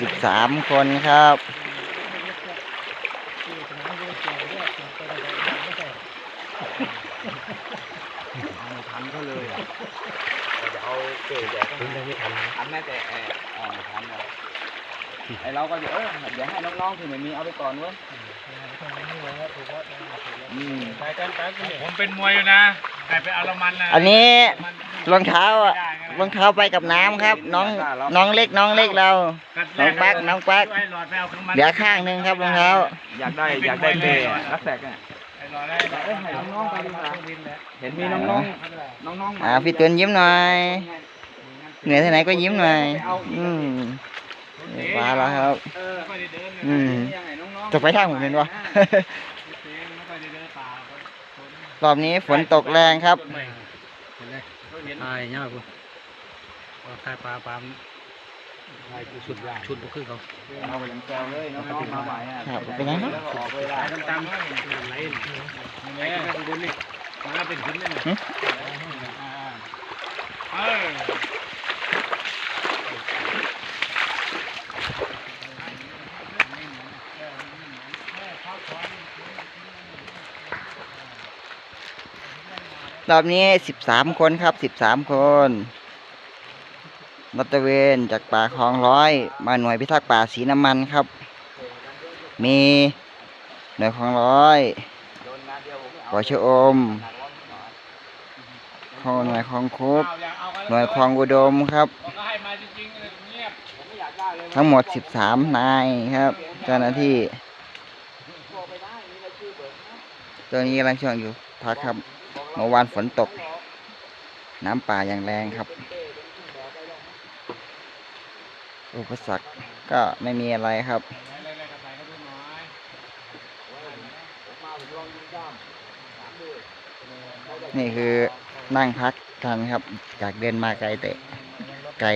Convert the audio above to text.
สิบสามคนครับเอาทันก็เลยอะจะเอาเก๋แจกก็ไม่ทันทันแม่แต่เอออ๋อทันนะไอเราก็เดี๋ยวเออเดี๋ยวให้น้องๆที่ไม่มีเอาไปก่อนเว้ยอืมผมเป็นมวยอยู่นะใครไปเอาละมันนะอันนี้รองเท้าอะ รองเท้าไปกับน้ำครับ น้องน้องเล็กน้องเล็กเรา น้องปักน้องปักไอ้หลอดไปเอาของมันเหลือข้างหนึงครับรองเท้าอยากได้อยากได้เก๋อะรักแตกเนี่ยไอ้หลอดได้หลอดเอ้ยให้น้องๆไปดีกว่าเห็นมีน้องๆน้องๆอ่าพี่ตุนยิ้มหน่อยเหนื่อยที่ไหนก็ยิ้มหน่อยอืมมาแล้วครับเออไม่ได้เดินนะอืมยังไงน้องๆจะไปทางผมเป็นวะไม่ค่อยได้เดินป่ารอบนี้ฝนตกแรงครับ ตายยากกูว่าคายปลาปลามชุดชุดบ่คือเขาเอาไปยังแซวเลยน้องๆมาใหม่อะครับเป็นไงครับแล้วก็ออกเวลาตามตามน้ำไหลนี่ไงแม่คุณบุญนี่มาเป็นหินนี่หึเออรอบนี้สิบสามคนครับสิบสามคน รัตะเวนจากป่าคลองร้อย มาหน่วยพิทักษ์ป่าสีน้ำมันครับ มีหน่วยคลองร้อยโดนนัดเดียวผมไม่เอาหัวชอมข้อหน่วยคลองคุบหน่วยคลองอุดมครับ ทั้งหมดสิบสามนายครับ เจ้าหน้าที่บอนะตัวนี้กำลังช่วงอยู่พักครับเมื่อวานฝนตก น้ำป่าอย่างแรงครับ อุปสรรคก็ไม่มีอะไรครับ นี่คือนั่งพักกันครับ จากเดินมาไกลแต่ไกล